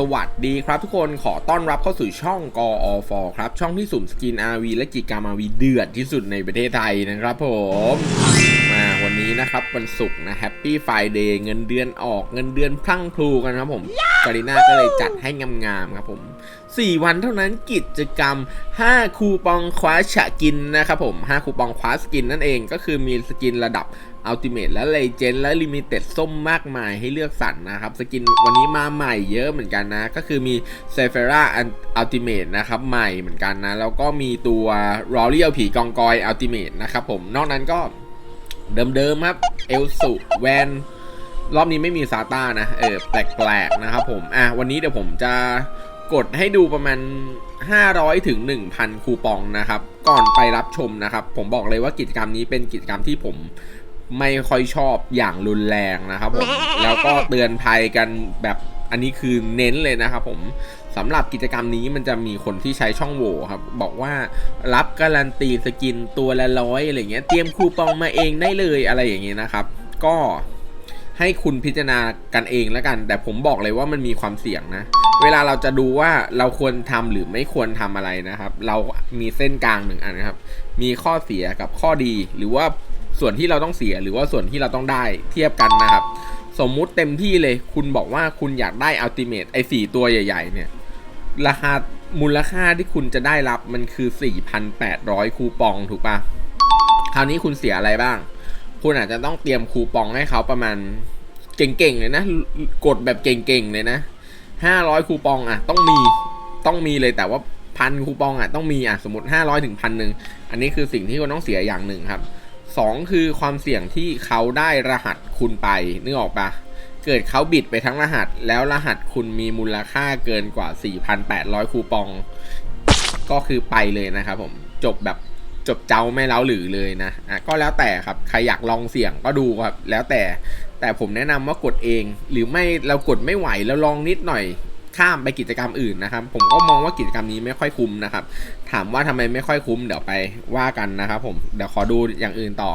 สวัสดีครับทุกคนขอต้อนรับเข้าสู่ช่องกอฟครับ ช่องที่สุ่มสกิน RV และกิจกรรม RV เดือดที่สุดในประเทศไทยนะครับผมมาวันนี้นะครับวันศุกร์นะแฮปปี้ไฟเดย์เงินเดือนออกเงินเดือนพลั่งพลูกันครับผมกาลิน่าก็เลยจัดให้งามๆครับผม 4 วันเท่านั้นกิจกรรม 5 คูปองคว้าฉะกินนะครับผม 5 คูปองคว้าสกินนั่นเองก็คือมีสกินระดับ อัลติเม e และเลเจนด์และลิมิเต็ดส้มมากมายให้เลือกสรรนะครับ สกินวันนี้มาใหม่เยอะเหมือนกันนะ ก็คือมีเซฟเฟราอัลติเม e นะครับใหม่เหมือนกันนะ แล้วก็มีตัวรอเรียลผีกองกอยอัลติเม e นะครับผมนอกนั้นก็เดิมๆครับเอลสุแวนรอบนี้ไม่มีซาต้านะ เออแปลกๆนะครับผม อะ วันนี้เดี๋ยวผมจะกดให้ดูประมาณ 500ถึง1,000 คูปองนะครับ ก่อนไปรับชมนะครับ ผมบอกเลยว่ากิจกรรมนี้เป็นกิจกรรมที่ผม ไม่ค่อยชอบอย่างรุนแรงนะครับผมแล้วก็เตือนภัยกันแบบอันนี้คือเน้นเลยนะครับผมสำหรับกิจกรรมนี้มันจะมีคนที่ใช้ช่องโหว่ครับ บอกว่ารับการันตีสกินตัวละร้อยอะไรเงี้ยเตรียมคูปองมาเองได้เลยอะไรอย่างเงี้ยนะครับ ก็ให้คุณพิจารณากันเองแล้วกัน แต่ผมบอกเลยว่ามันมีความเสี่ยงนะ เวลาเราจะดูว่าเราควรทำหรือไม่ควรทำอะไรนะครับ เรามีเส้นกลางหนึ่งอันนะครับ มีข้อเสียกับข้อดีหรือว่า ส่วนที่เราต้องเสียหรือว่าส่วนที่เราต้องได้เทียบกันนะครับ สมมุติเต็มที่เลย คุณบอกว่าคุณอยากได้อัลติเม e ไอ้สี่ตัวใหญ่ ๆ เนี่ย ราคามูลค่าที่คุณจะได้รับมันคือ 4,800 คูปองถูกปะคราวนี้คุณเสียอะไรบ้าง คุณอาจจะต้องเตรียมคูปองให้เขาประมาณเก่งๆเลยนะ กดแบบเก่งๆเลยนะห้าร้อยคูปองอะ ต้องมีต้องมีเลยแต่ว่าพันคูปองอะต้องมีอะสมมติห้าร้อยถึงพันหนึ่งอันนี้คือสิ่งที่คุณต้องเสียอย่างหนึ่งครับ สองคือความเสี่ยงที่เขาได้รหัสคุณไปนึกออกปะเกิดเขาบิดไปทั้งรหัส แล้วรหัสคุณมีมูลค่าเกินกว่า 4,800 คูปอง ก็คือไปเลยนะครับผมจบแบบจบเจ้าไม่เล้าหรือเลยนะอะก็แล้วแต่ครับใครอยากลองเสี่ยงก็ดูครับแล้วแต่แต่ผมแนะนำว่ากดเอง หรือไม่เรากดไม่ไหวแล้วลองนิดหน่อย ข้ามไปกิจกรรมอื่นนะครับ ผมก็มองว่ากิจกรรมนี้ไม่ค่อยคุ้มนะครับ ถามว่าทำไมไม่ค่อยคุ้มเดี๋ยวไปว่ากันนะครับ ผมเดี๋ยวขอดูอย่างอื่นต่อ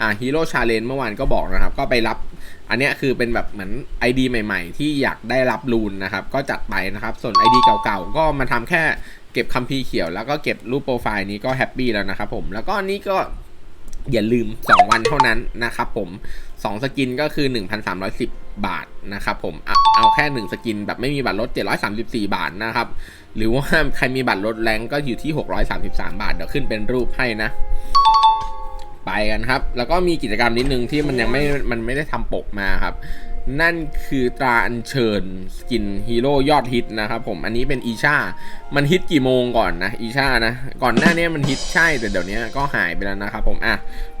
อ่าฮีโร่ชาเลนเมื่อวานก็บอกนะครับ ก็ไปรับอันนี้คือเป็นแบบเหมือน ID ใหม่ ๆ ที่อยากได้รับรูนนะครับ ก็จัดไปนะครับ ส่วน ID เก่าๆ ก็มาทำแค่เก็บคัมภีร์เขียวแล้วก็เก็บรูปโปรไฟล์นี้ก็แฮปปี้แล้วนะครับผมแล้วก็นี่ก็ อย่าลืม 2 วันเท่านั้นนะครับผม 2 สกินก็คือ 1,310 บาทนะครับผมเอาแค่ 1 สกินแบบไม่มีบัตรลด 734 บาทนะครับ หรือว่าใครมีบัตรลดแรงก็อยู่ที่ 633 บาท เดี๋ยวขึ้นเป็นรูปให้นะ ไปกันครับ แล้วก็มีกิจกรรมนิดนึงที่มันยังไม่ มันไม่ได้ทำปกมาครับ นั่นคือตราอัญเชิญสกินฮีโร่ยอดฮิตนะครับผมอันนี้เป็นอีชา มันฮิตกี่โมงก่อนนะอีชานะ ก่อนหน้านี้มันฮิตใช่แต่เดี๋ยวนี้ก็หายไปแล้วนะครับผมอะ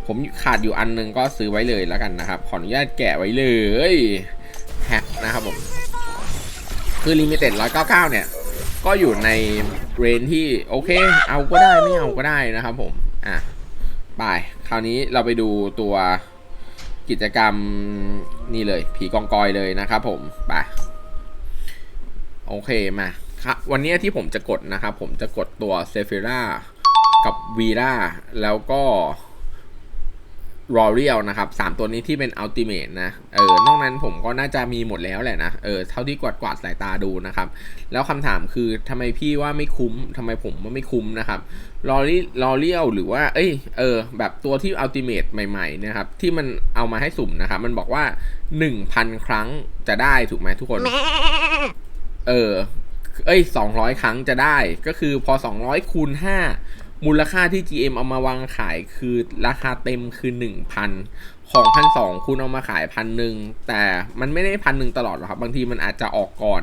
ผมขาดอยู่อันนึงก็ซื้อไว้เลยแล้วกันนะครับ ขออนุญาตแกะไว้เลยแฮกนะครับผม คือลิมิเต็ด199เนี่ย ก็อยู่ในเรนที่โอเค เอาก็ได้ไม่เอาก็ได้นะครับผมอะไปคราวนี้เราไปดูตัว กิจกรรมนี่เลย ผีกองกอยเลยนะครับผมไปโอเคมาครับวันนี้ที่ผมจะกดนะครับผมจะกดตัวเซฟิรากับวีราแล้วก็ รอเรียลนะครับสามตัวนี้ที่เป็นอัลติเม e นะ เออนอกนั้นผมก็น่าจะมีหมดแล้วแหละนะ เออ เท่าที่กวาดกวาดสายตาดูนะครับ แล้วคำถามคือทำไมพี่ว่าไม่คุ้มทำไมผมว่าไม่คุ้มนะครับรอรีรอเรียลหรือว่า เอ้ย เออ แบบตัวที่อัลติเม e ใหม่ๆนะครับ ที่มันเอามาให้สุ่มนะครับ มันบอกว่า 1,000 ครั้งจะได้ถูกไหมทุกคน เออ เอ้ย 200 ครั้งจะได้ ก็คือพอ 200คูณ5 มูลค่าที่ GM เอามาวางขายคือราคาเต็มคือ 1,000 ของพันสองคุณเอามาขายพันหนึ่งแต่มันไม่ได้พันหนึ่งตลอดหรอกครับ บางทีมันอาจจะออกก่อน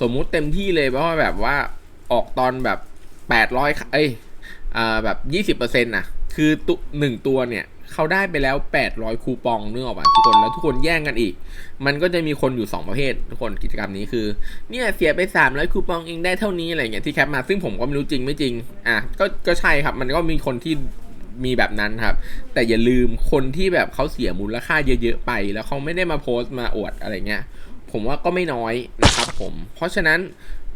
สมมุติเต็มที่เลยเพราะว่าแบบว่าออกตอนแบบ 800 เอ้ยอ่าแบบ 20%น่ะคือตุหนึ่งตัวเนี่ย เขาได้ไปแล้ว 800 คูปองเนื้อออกมาทุกคนแล้วทุกคนแย่งกันอีก มันก็จะมีคนอยู่ 2 ประเภท ทุกคนกิจกรรมนี้คือเนี่ยเสียไป 300 คูปองเองได้เท่านี้อะไรเงี้ยที่แคปมาซึ่งผมก็ไม่รู้จริงไม่จริงอะก็ก็ใช่ครับมันก็มีคนที่มีแบบนั้นครับ แต่อย่าลืมคนที่แบบเขาเสียมูลค่าเยอะๆไป แล้วเขาไม่ได้มาโพสต์มาอวดอะไรเงี้ยผมว่าก็ไม่น้อยนะครับผม เพราะฉะนั้น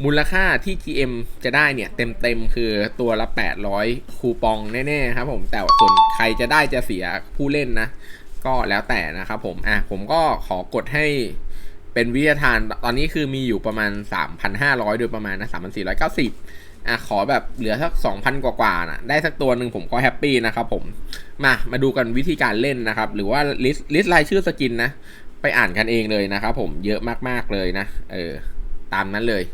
มูลค่าที่ GM จะได้เนี่ยเต็มๆ คือตัวละ 800 คูปองแน่ๆครับผมแต่ส่วนใครจะได้จะเสียผู้เล่นนะ ก็แล้วแต่นะครับผมอะผมก็ขอกดให้เป็นวิทยาทานตอนนี้คือมีอยู่ประมาณ 3,500 โดยประมาณนะ 3,490อะขอแบบเหลือสัก 2,000 กว่าๆนะได้สักตัวหนึ่งผมก็แฮปปี้นะครับผม มามาดูกันวิธีการเล่นนะครับ หรือว่าลิสต์ลิสต์รายชื่อสกินนะ ไปอ่านกันเองเลยนะครับผมเยอะมากๆเลยนะ เออตามนั้นเลย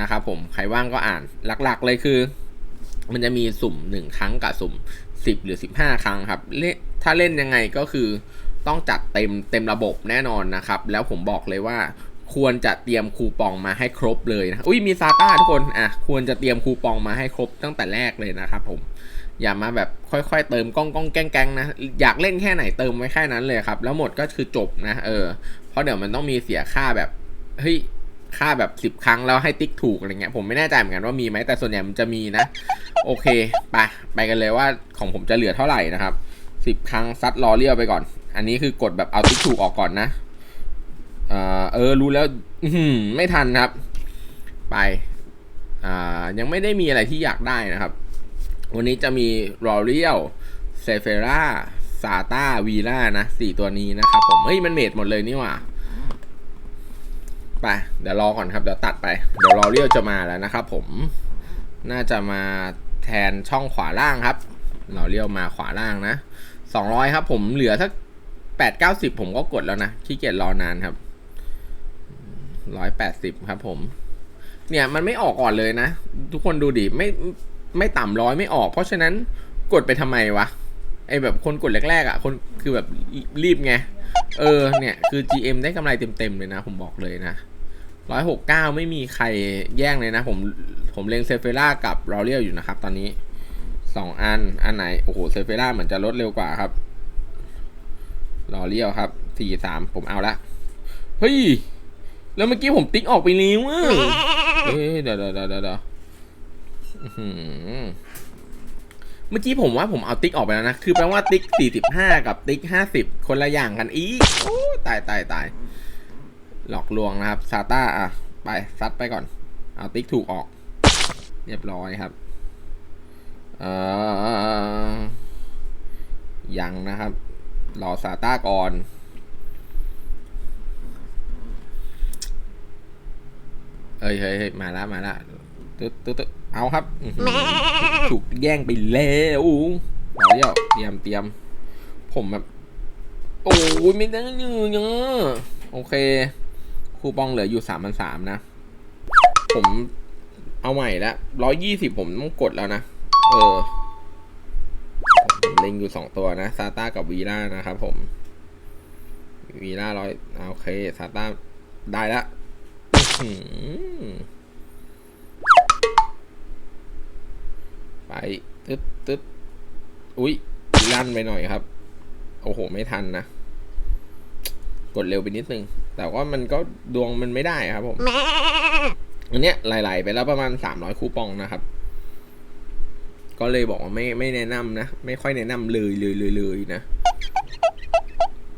นะครับผมใครว่างก็อ่านหลักๆเลยคือ มันจะมีสุ่ม 1 ครั้งกับสุ่ม 10 หรือ 15 ครั้งครับเล่นถ้าเล่นยังไงก็คือต้องจัดเต็มเต็มระบบแน่นอนนะครับ แล้วผมบอกเลยว่าควรจะเตรียมคูปองมาให้ครบเลยนะ อุ้ยมีซาต้าทุกคน อะ ควรจะเตรียมคูปองมาให้ครบตั้งแต่แรกเลยนะครับผม อย่ามาแบบค่อยๆ เติมก้องก้องแกงแกงนะ อยากเล่นแค่ไหนเติมไว้แค่นั้นเลยครับ แล้วหมดก็คือจบนะ เออ เพราะเดี๋ยวมันต้องมีเสียค่าแบบ เฮ้ย ค่าแบบสิบครั้งแล้วให้ติ๊กถูกอะไรเงี้ยผมไม่แน่ใจเหมือนกันว่ามีไหมแต่ส่วนใหญ่มันจะมีนะ โอเคไปไปกันเลยว่าของผมจะเหลือเท่าไหร่นะครับสิบครั้งซัดล้อเลี้ยวไปก่อน อันนี้คือกดแบบเอาติ๊กถูกออกก่อนนะเออเออรู้แล้วอื้อหือไม่ทันครับ ไปอ่ายังไม่ได้มีอะไรที่อยากได้นะครับ วันนี้จะมีรอเรียลเซเฟราซาตาวีล่านะสี่ตัวนี้นะครับผมเฮ้ยมันเมดหมดเลยนี่หว่า ไปเดี๋ยวรอก่อนครับเดี๋ยวตัดไป เดี๋ยวรอเรียลจะมาแล้วนะครับผมน่าจะมาแทนช่องขวาล่างครับ เราเรียวมาขวาล่างนะสองร้อยครับ ผมเหลือสักแปดเก้าสิบผมก็กดแล้วนะขี้เกียจรอนานครับร้อยแปดสิบครับ ผม เนี่ยมันไม่ออกก่อนเลยนะ ทุกคนดูดิไม่ไม่ต่ำร้อยไม่ออก เพราะฉะนั้นกดไปทำไมวะไอแบบคนกดแรกๆอะ คนคือแบบรีบไง เออเนี่ย คือ GM ได้กำไรเต็มๆเลยนะ ผมบอกเลยนะ ร้อยหกเก้าไม่มีใครแย่งเลยนะ ผมผมเลงเซเฟล่ากับรอเรียลอยู่นะครับ ตอนนี้สองอัน อันไหน โอ้โหเซเฟล่าเหมือนจะลดเร็วกว่าครับรอเรียลครับสี่สามผมเอาละเฮ้ย แล้วเมื่อกี้ผมติ๊กออกไปแล้วอะเฮ้ยเดี๋ยวเดี๋ยวเดี๋ยวเดี๋ยวอื้อเมื่อกี้ผมว่าผมเอาติ๊กออกไปแล้วนะ คือแปลว่าติ๊กสี่สิบห้ากับติ๊กห้าสิบคนละอย่างกันอีกโอ้ยตายตายตาย หลอกลวงนะครับซาต้าอะไปซัดไปก่อน เอาติ๊กถูกออก เรียบร้อยครับเอ่อยังนะครับ รอซาต้าก่อนเอ้ยเฮ้ยเฮ้ยมาละมาละตึ๊ดตึ๊ดตึ๊ดเอาครับอื้อหือถูกแย่งไปแล้วเอาเดี๋ยวเตรียมเตรียม ผมแบบ โอ้ยไม่ได้เนื้อโอเค คูปองเหลืออยู่สามพันสามนะ ผมเอาใหม่ละร้อยยี่สิบผมต้องกดแล้วนะ เออเล็งอยู่สองตัวนะซาต้ากับวีล่านะครับผมวีล่าร้อยโอเคซาต้าได้ละอื้อหือไปตึ๊ดตึ๊ดอุ๊ยลั่นไปหน่อยครับ โอ้โห ไม่ทันนะ กดเร็วไปนิดนึง แต่ว่ามันก็ดวงมันไม่ได้ครับผมอันเนี้ยไหลๆไปแล้วประมาณสามร้อยคูปองนะครับ ก็เลยบอกว่าไม่ไม่แนะนำนะ ไม่ค่อยแนะนำเลยเลยเลยเลยนะ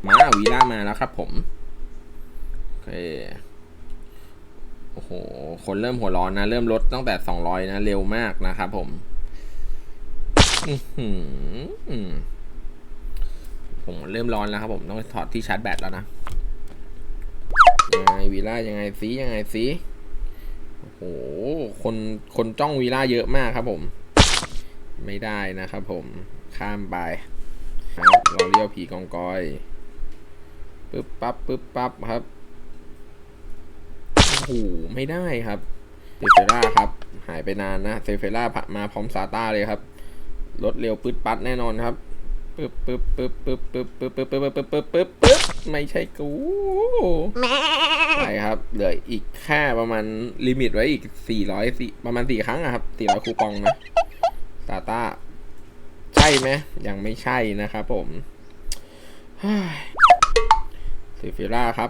มาวีล่ามาแล้วครับผม โอเค โอ้โห คนเริ่มหัวร้อนนะ เริ่มลดตั้งแต่สองร้อยนะ เร็วมากนะครับผม อื้อหือ ผมเริ่มร้อนแล้วครับผมต้องถอดที่ชาร์จแบตแล้วนะยังไงวีล่ายังไงซียังไงซีโอ้โหคนคนจ้องวีล่าเยอะมากครับผม ไม่ได้นะครับผมข้ามไปครับเราเรียวผีกองกอยปึ๊บปั๊บปึ๊บปั๊บครับโอ้โหไม่ได้ครับเซเฟล่าครับ หายไปนานนะเซเฟล่ามาพร้อมซาต้าเลยครับรถเร็วปึ๊ดปัดแน่นอนครับ ปึ๊บปึ๊บปึ๊บปึ๊บปึ๊บปึ๊บปึ๊บปึ๊บปึ๊บปึ๊บปึ๊บปึ๊บไม่ใช่กูใช่ครับเหลืออีกแค่ประมาณลิมิตไว้อีกสี่ร้อยสี่ประมาณสี่ครั้งอะครับสี่ร้อยคูปองนะตาตาใช่ไหมยังไม่ใช่นะครับผมซิฟิล่าครับ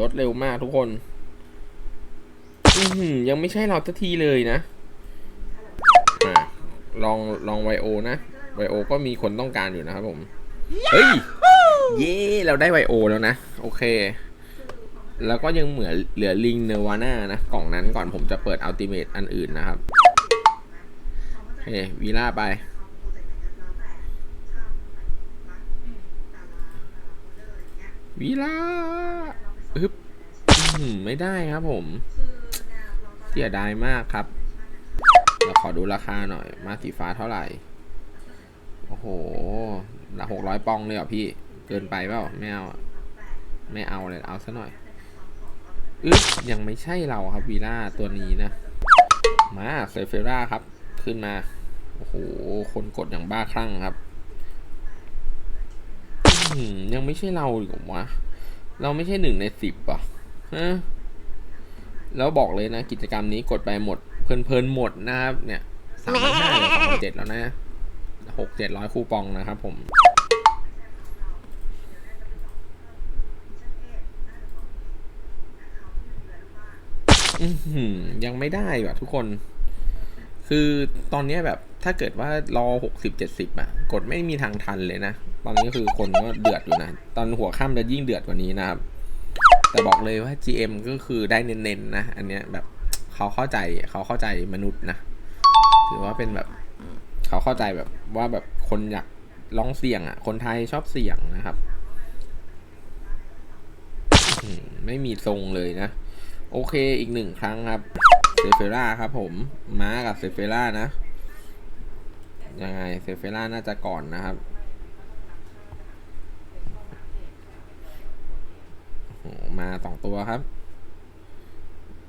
รถเร็วมากทุกคนยังไม่ใช่เราสักทีเลยนะอ่า ลองลองไวโอนะไวโอก็มีคนต้องการอยู่นะครับผม เฮ้ย เย่เราได้ไวโอแล้วนะ โอเค แล้วก็ยังเหมือนเหลือลิงเนวาน่านะ กล่องนั้นก่อนผมจะเปิดอัลติเมทอันอื่นนะครับโอเควีล่าไปมวิลาอึบอื้อหือไม่ได้ครับผม เสียดายมากครับ เราขอดูราคาหน่อย มาสีฟ้าเท่าไหร่ โอ้โหละหกร้อยปองเลยเหรอพี่ เกินไปเปล่า ไม่เอาไม่เอาเลย เอาซะหน่อยอึ๊บยังไม่ใช่เราครับวีล่าตัวนี้นะ มาเซเฟราครับ ขึ้นมา โอ้โห คนกดอย่างบ้าคลั่งครับยังไม่ใช่เราหรือวะเราไม่ใช่หนึ่งในสิบอะฮะแล้วบอกเลยนะ กิจกรรมนี้กดไปหมด เพลินๆหมดนะครับ เนี่ยสามพันห้าหรือสามพันเจ็ดแล้วนะหกเจ็ดร้อยคูปองนะครับผมยังไม่ได้ว่ะทุกคน คือตอนนี้แบบถ้าเกิดว่ารอหกสิบเจ็ดสิบอะ กดไม่มีทางทันเลยนะ ตอนนี้คือคนก็เดือดอยู่นะ ตอนหัวค่ำจะยิ่งเดือดกว่านี้นะครับ แต่บอกเลยว่า GM ก็คือได้เน้นๆนะ อันเนี้ยแบบ เขาเข้าใจเขาเข้าใจมนุษย์นะถือว่าเป็นแบบเขาเข้าใจแบบว่าแบบคนอยากลองเสี่ยงอะ คนไทยชอบเสี่ยงนะครับไม่มีทรงเลยนะ โอเคอีกหนึ่งครั้งครับเซเฟล่าครับผม ม้ากับเซเฟล่านะ ยังไงเซเฟล่าน่าจะก่อนนะครับมาสองตัวครับ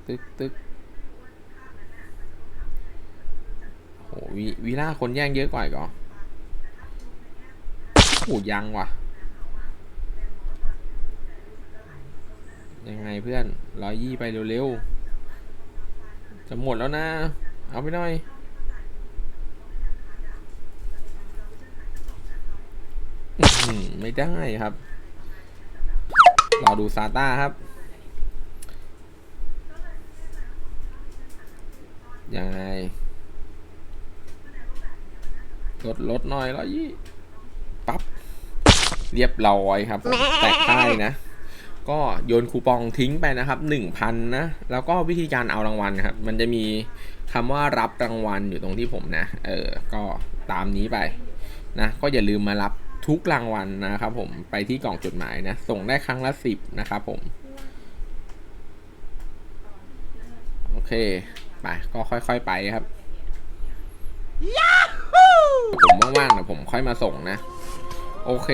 ตึกตึก โอ้วีวีล่าคนแย่งเยอะกว่าอีกเหรอโอ้โหยังว่ะ ยังไงเพื่อนร้อยยี่ไปเร็วๆ จะหมดแล้วนะ เอาไปหน่อย ไม่ได้ครับ รอดูซาต้าครับยังไง ลดลดหน่อยร้อยยี่ปั๊บเรียบร้อยครับผมแตกค่ายนะ ก็โยนคูปองทิ้งไปนะครับหนึ่งพันนะแล้วก็วิธีการเอารางวัลครับ มันจะมีคำว่ารับรางวัลอยู่ตรงที่ผมนะ เออ ก็ตามนี้ไปนะ ก็อย่าลืมมารับทุกรางวัลนะครับผมไปที่กล่องจดหมายนะ ส่งได้ครั้งละสิบนะครับผม โอเค ไป ก็ค่อยๆไปครับ ผมว่างๆเดี๋ยวผมค่อยมาส่งนะ โอเค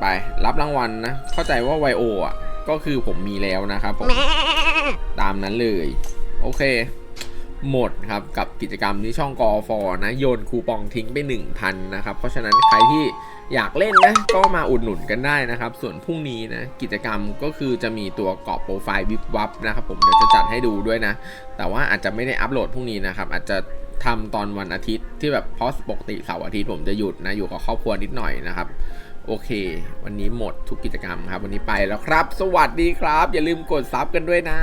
ไปรับรางวัลนะ เข้าใจว่าไวโออะ ก็คือผมมีแล้วนะครับผม ตามนั้นเลย โอเค หมดครับกับกิจกรรมที่ช่องกอฟอนะ โยนคูปองทิ้งไป 1,000 นะครับ เพราะฉะนั้นใครที่อยากเล่นนะ ก็มาอุดหนุนกันได้นะครับ ส่วนพรุ่งนี้นะ กิจกรรมก็คือจะมีตัวกรอบโปรไฟล์วิบวับนะครับผมเดี๋ยวจะจัดให้ดูด้วยนะ แต่ว่าอาจจะไม่ได้อัปโหลดพรุ่งนี้นะครับอาจจะ ทำตอนวันอาทิตย์ที่แบบเพราะปกติเสาร์อาทิตย์ผมจะหยุดนะอยู่กับครอบครัวนิดหน่อยนะครับ โอเค วันนี้หมดทุกกิจกรรมครับ วันนี้ไปแล้วครับ สวัสดีครับ อย่าลืมกดซับกันด้วยนะ